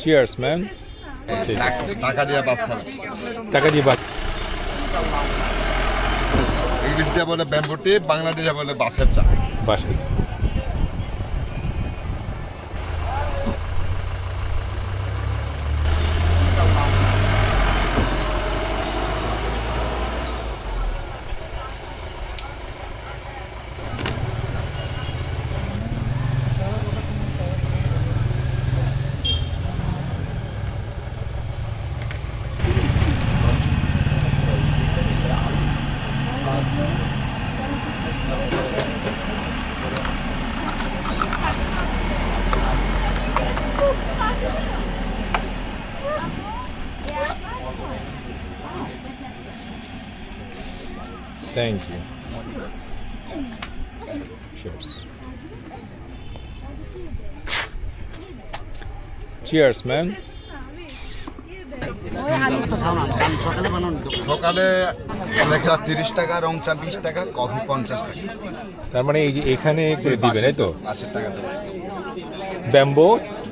Cheers man টাকা দিয়ে বাস খাবে টাকা দিয়ে বাস ইংলিশ দিয়ে বলে ব্যাম্বুটি বাংলাদেশে বলে বাসের চা। বাসে thank you cheers cheers man সকালে লেখা তিরিশ টাকা রং চা বিশ টাকা কফি পঞ্চাশ টাকা। তার মানে এই যে এখানে দিবেন এই তো? বাসের টাকা দেবো ব্যাম্বো?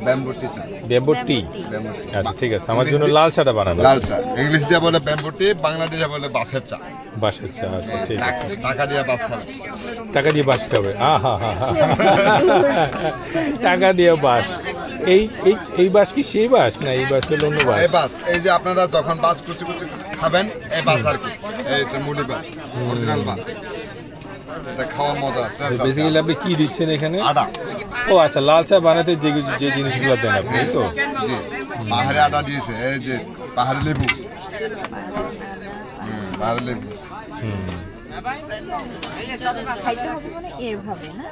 চা ব্যাম্বো টি? ব্যাম্বুটি আচ্ছা ঠিক আছে। আমার জন্য লাল চাটা বানানো লাল চা। ইংলিশ দিয়ে বলে ব্যাম্বুটি বাংলাদেশে বলে বাসের চা। বাসের চা আচ্ছা ঠিক আছে। টাকা দিয়ে বাস খাবে। টাকা দিয়ে বাস খাবে। আহা হা হা টাকা দিয়ে বাস এই এই এই বাস কি সেই বাস না এই বাস হলো অন্য বাস এই বাস এই যে আপনারা যখন বাস কুচি কুচি খাবেন এই বাস আর কি। এই তো মুড়ি বাস অরিজিনাল বাস এটা খাওয়া মজা বেসিক্যালি আপনি কি দিচ্ছেন এখানে? আটা ও আচ্ছা লাল চা বানাতে যে যে জিনিসগুলো দেন আপনি তো? জি পাহাড়ে আটা দিয়েছে এই যে পাহাড়ি লেবু। হুম, পাহাড়ি লেবু। খাইতে হবে মানে এভাবে না?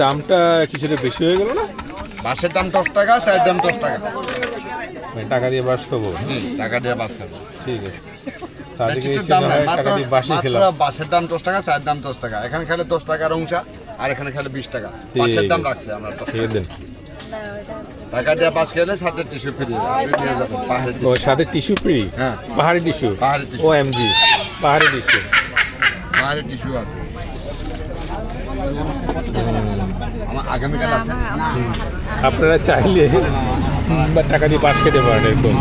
দামটা কিছুটা বেশি হয়ে গেল না? বাসের দাম দশ টাকা চায়ের দাম দশ টাকা। মানে টাকা দিয়ে বাস খাব? জি টাকা দিয়ে বাস খাবে। ঠিক আছে। বাসের দাম দশ টাকা চায়ের দাম দশ টাকা। এখানে খেলে দশ টাকা রংচা আর এখানে খেলে বিশ টাকা। বাসের দাম রাখছে আমরা। টাকা। দিয়ে বাস খেলে সাথে টিস্যু ফ্রি। ও সাথে টিস্যু ফ্রি? হ্যাঁ। পাহাড়ি টিস্যু? পাহাড়ি tissue। ও এমজি পাহাড়ি টিস্যু। পাহাড়ি টিস্যু আছে। আপনারা চাইলে টাকা দিয়ে পাশ খেতে পারেন এরকম